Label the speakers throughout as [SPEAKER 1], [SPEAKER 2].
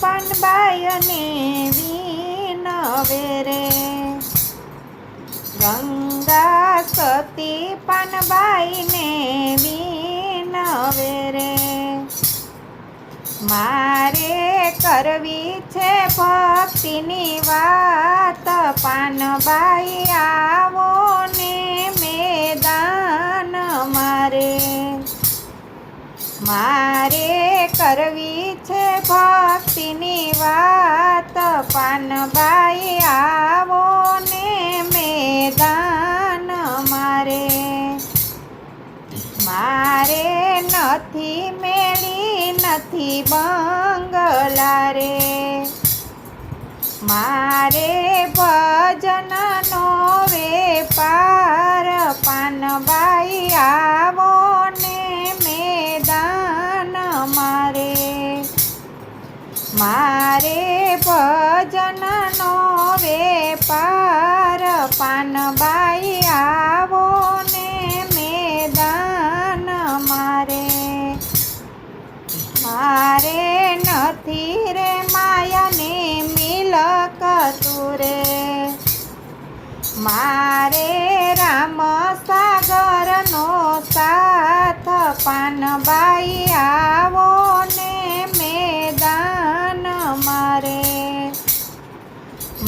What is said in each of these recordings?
[SPEAKER 1] પાનબાઈને વિનવે રે. ગંગા સતી પાનબાઈને વિનવે રે. મારે કરવી છે ભક્તિની વાત, પાનબાઈ આવો ને મેદાન મારે. મારે કરવી આવો ને મેદાન મારે. મારે નથી મેળી, નથી બંગલા રે મારે ભજનનો વેપાર પાનબાઈ આવો ને મેદાન મારે. મારે ભજનનો વેપાર પાનબાઈ આવો ને મેદાન મારે. મારે નથી રે માયાને મિલક તુરે. મારે રામ સાગરનો સાથ પાનબાઈ આવો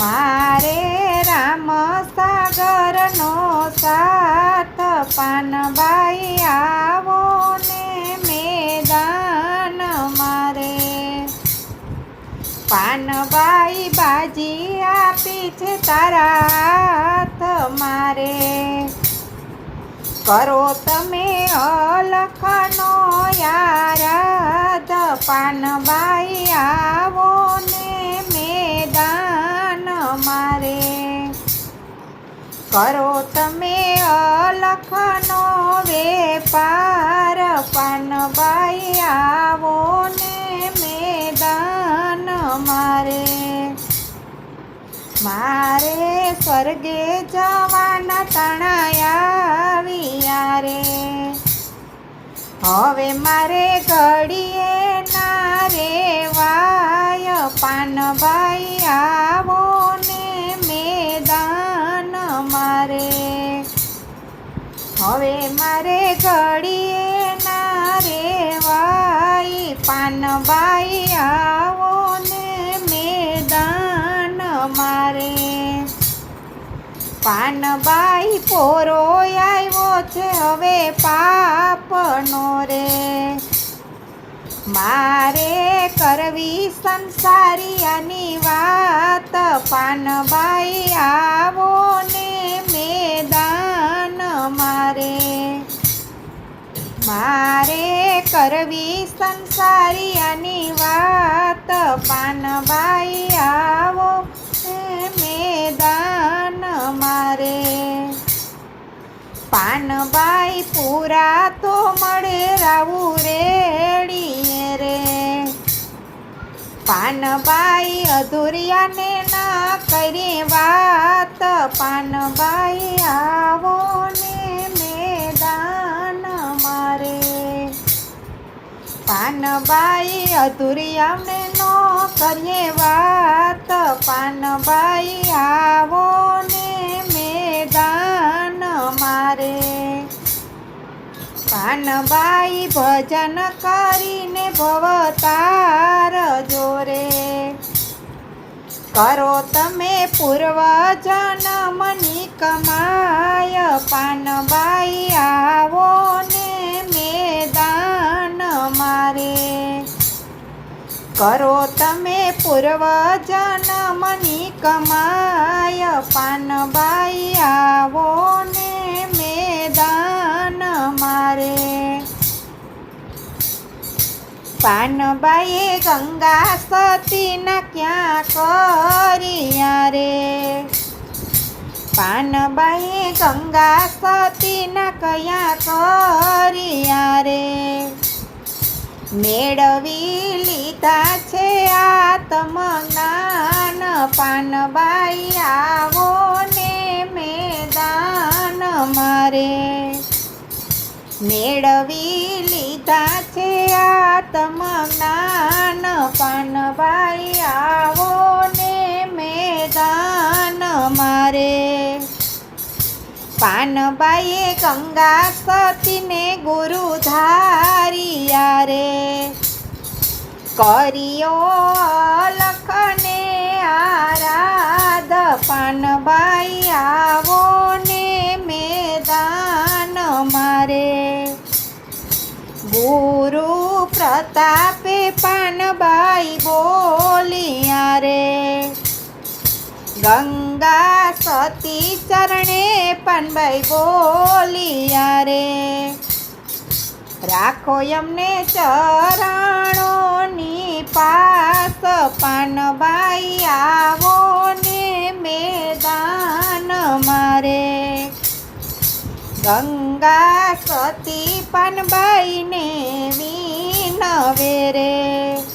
[SPEAKER 1] મારે રામ સાગરનો સાથ પાનબાઈ આવો ને મેદાન મારે. પાનબાઈ બાજી આપી છે તારા મારે. કરો તમે અલખનો યારાધ પાનબાઈ કરો તમે અલખનો વેપાર, પાનબાઈ આવો ને મેદાન મારે. મારે સ્વર્ગે જવાના તણાયા રે હવે મારે ઘડીએ ના રેવાય પાનભાઈ આવો હવે મારે ઘડીએ ના રેવાય પાનભાઈ આવો ને મેદાન મારે. પાનબાઈ પોરો આવ્યો છે હવે પાપનો રે. મારે કરવી સંસારિયાની વાત. પાનબાઈ આવો મારે કરવી સંસારિયાની વાત. પાનભાઈ આવો મેદાન મારે. પાનબાઈ પૂરા તો મળે, રાવું રેડીએ રે. પાનબાઈ અધૂરિયાને ના કરી વાત. પાનબાઈ આવો પાનબાઈ અધૂરિયાને નો કરીએ વાત. પાનબાઈ આવો ને મેદાન મારે. પાનબાઈ ભજન કરીને ભવતાર જોરે. કરો તમે પૂર્વ જન્મની કમાય. પાનબાઈ આવો મારે કરો તમે પૂર્વજનમની કમાય, પાનબાઈ આવો ને મેદાન મારે. પાનબાઈએ ગંગા સતીના ક્યાં કર્યા રે? પાનબાઈએ ગંગા સતીના કયા કર્યા રે? મેળવી લીધા છે આત્મજ્ઞાન પાનબાઈ આવો ને મેદાન મારે. મેળવી લીધા છે આત્મજ્ઞાન પાનબાઈ પાનબાઈએ ગંગા સતીને ગુરુ ધારિયા રે. કર્યો લખને આરાધ પાનબાઈ આવો ને મેદાન મારે. ગુરુ પ્રતાપે પાનબાઈ બોલિયા રે. ગંગા સતી ચરણે પાનબાઈ બોલિયા રે. રાખો એમને ચરણોની પાસ, પાનબાઈ આવો ને મેદાન મારે. ગંગા સતી પાનબાઈને વિનવે રે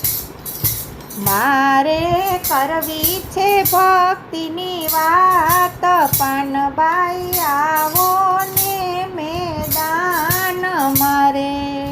[SPEAKER 1] મારે કરવી છે ભક્તિની વાત પાનભાઈ આવો ને મેદાન મારે.